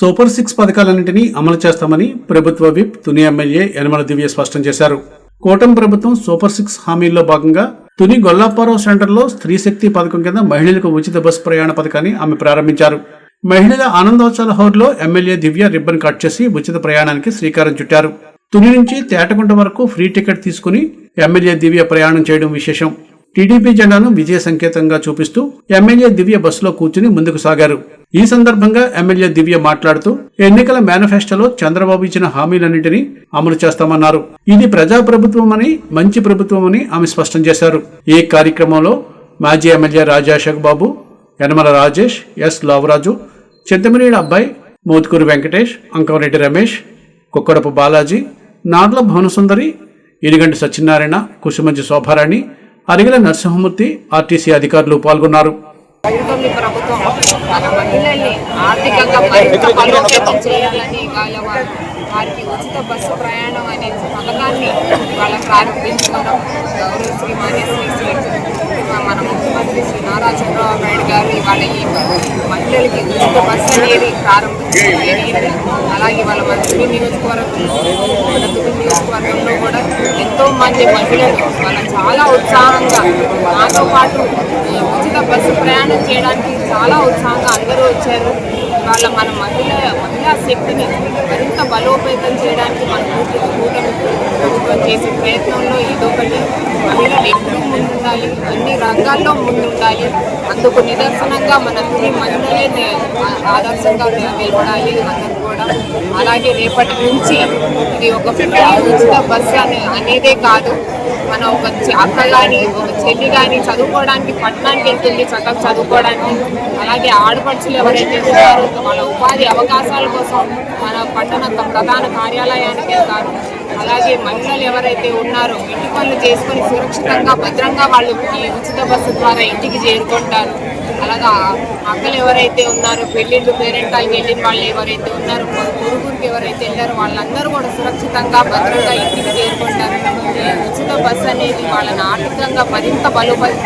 Super six పథకాలన్నింటినీ అమలు చేస్తామని ప్రభుత్వ విప్ తుని ఎమ్మెల్యే యనమల దివ్య స్పష్టం చేశారు. కూటమి ప్రభుత్వం సూపర్ సిక్స్ హామీల్లో భాగంగా తుని గొల్లాపురం సెంటర్లో స్త్రీ శక్తి పథకం కింద మహిళలకు ఉచిత బస్సు ప్రయాణ పథకాన్ని ఆమె ప్రారంభించారు. మహిళల ఆనందోత్సవాల హోర్లో ఎమ్మెల్యే దివ్య రిబ్బన్ కట్ చేసి ఉచిత ప్రయాణానికి శ్రీకారం చుట్టారు. తుని నుంచి తేటకుంట వరకు ఫ్రీ టికెట్ తీసుకుని ఎమ్మెల్యే దివ్య ప్రయాణం చేయడం విశేషం. టీడీపీ జెండాను విజయ సంకేతంగా చూపిస్తూ ఎమ్మెల్యే దివ్య బస్సులో కూర్చుని ముందుకు సాగారు. ఈ సందర్భంగా ఎమ్మెల్యే దివ్య మాట్లాడుతూ ఎన్నికల మేనిఫెస్టోలో చంద్రబాబు ఇచ్చిన హామీలన్నింటినీ అమలు చేస్తామన్నారు. ఇది ప్రజాప్రభుత్వమని మంచి ప్రభుత్వమని ఆమె స్పష్టం చేశారు. ఈ కార్యక్రమంలో మాజీ MLA Rajashekh Babu Yanamala Rajesh S Lavaraju Chintamaneni Abbayi Mothkuru Venkatesh Ankamareddy Ramesh Kukkadapu Balaji Narla Bhuvanasundari Iriganti Satyanarayana Kusumanchi Shobharani Arigala Narasimhamurthy RTC అధికారులు పాల్గొన్నారు. ప్రభుత్వం ప్రభుత్వం మన మహిళల్ని ఆర్థికంగా బలోపేతం చేయాలని వాళ్ళ వారికి ఉచిత బస్సు ప్రయాణం అనే పథకాన్ని వాళ్ళ ప్రారంభించుకోవడం గౌరవ శ్రీ మాన్య శ్రీ మన ముఖ్యమంత్రి శ్రీ నారా చంద్రబాబు నాయుడు గారు ఇవాళ ఈ మహిళలకి ఉచిత బస్సు అనేది ప్రారంభించడం జరిగింది అలాగే వాళ్ళ మంత్రి నియోజకవర్గంలో మన తుది నియోజకవర్గంలో కూడా ఎంతో మంది మహిళలు మనం చాలా ఉత్సాహంగా నాతో పాటు ఈ ఉచిత బస్సు ప్రయాణం చేయడానికి చాలా ఉత్సాహంగా అందరూ వచ్చారు. వాళ్ళ మన మహిళ మహిళా శక్తిని మరింత బలోపేతం చేయడానికి మన కూటమి ప్రభుత్వం చేసే ప్రయత్నంలో ఇదొకటి మహిళలు ఎప్పుడూ ముందుండాలి అన్ని రంగాల్లో ముందుండాలి. అందుకు నిదర్శనంగా మన తుని మహిళలే ఆదర్శంగా నిలబడాలి అందరూ కూడా అలాగే రేపటి నుంచి ఇది ఒక ఉచిత బస్సు అనే అనేదే కాదు. మన ఒక అక్క కానీ ఒక చెల్లి కానీ చదువుకోవడానికి పట్టణానికి వెళ్తుంది చక్కగా చదువుకోవడానికి అలాగే ఆడపడుచులు ఎవరైతే ఉన్నారో వాళ్ళ ఉపాధి అవకాశాల కోసం మన పట్టణ యొక్క ప్రధాన కార్యాలయానికి వెళ్తారు. అలాగే మహిళలు ఎవరైతే ఉన్నారో ఇంటి పనులు చేసుకొని సురక్షితంగా భద్రంగా వాళ్ళు ఈ ఉచిత బస్సు ద్వారా ఇంటికి చేరుకుంటారు. అలాగా అక్కలు ఎవరైతే ఉన్నారో పెళ్ళిళ్ళు పేరెంటాలకి వెళ్ళిన వాళ్ళు ఎవరైతే ఉన్నారో పొరుగురికి ఎవరైతే వెళ్ళారో వాళ్ళందరూ కూడా సురక్షితంగా భద్రంగా ఇంటికి చేరుకుంటారు. ఉచిత బస్సు అనేది వాళ్ళని ఆర్థికంగా మరింత బలోపేతం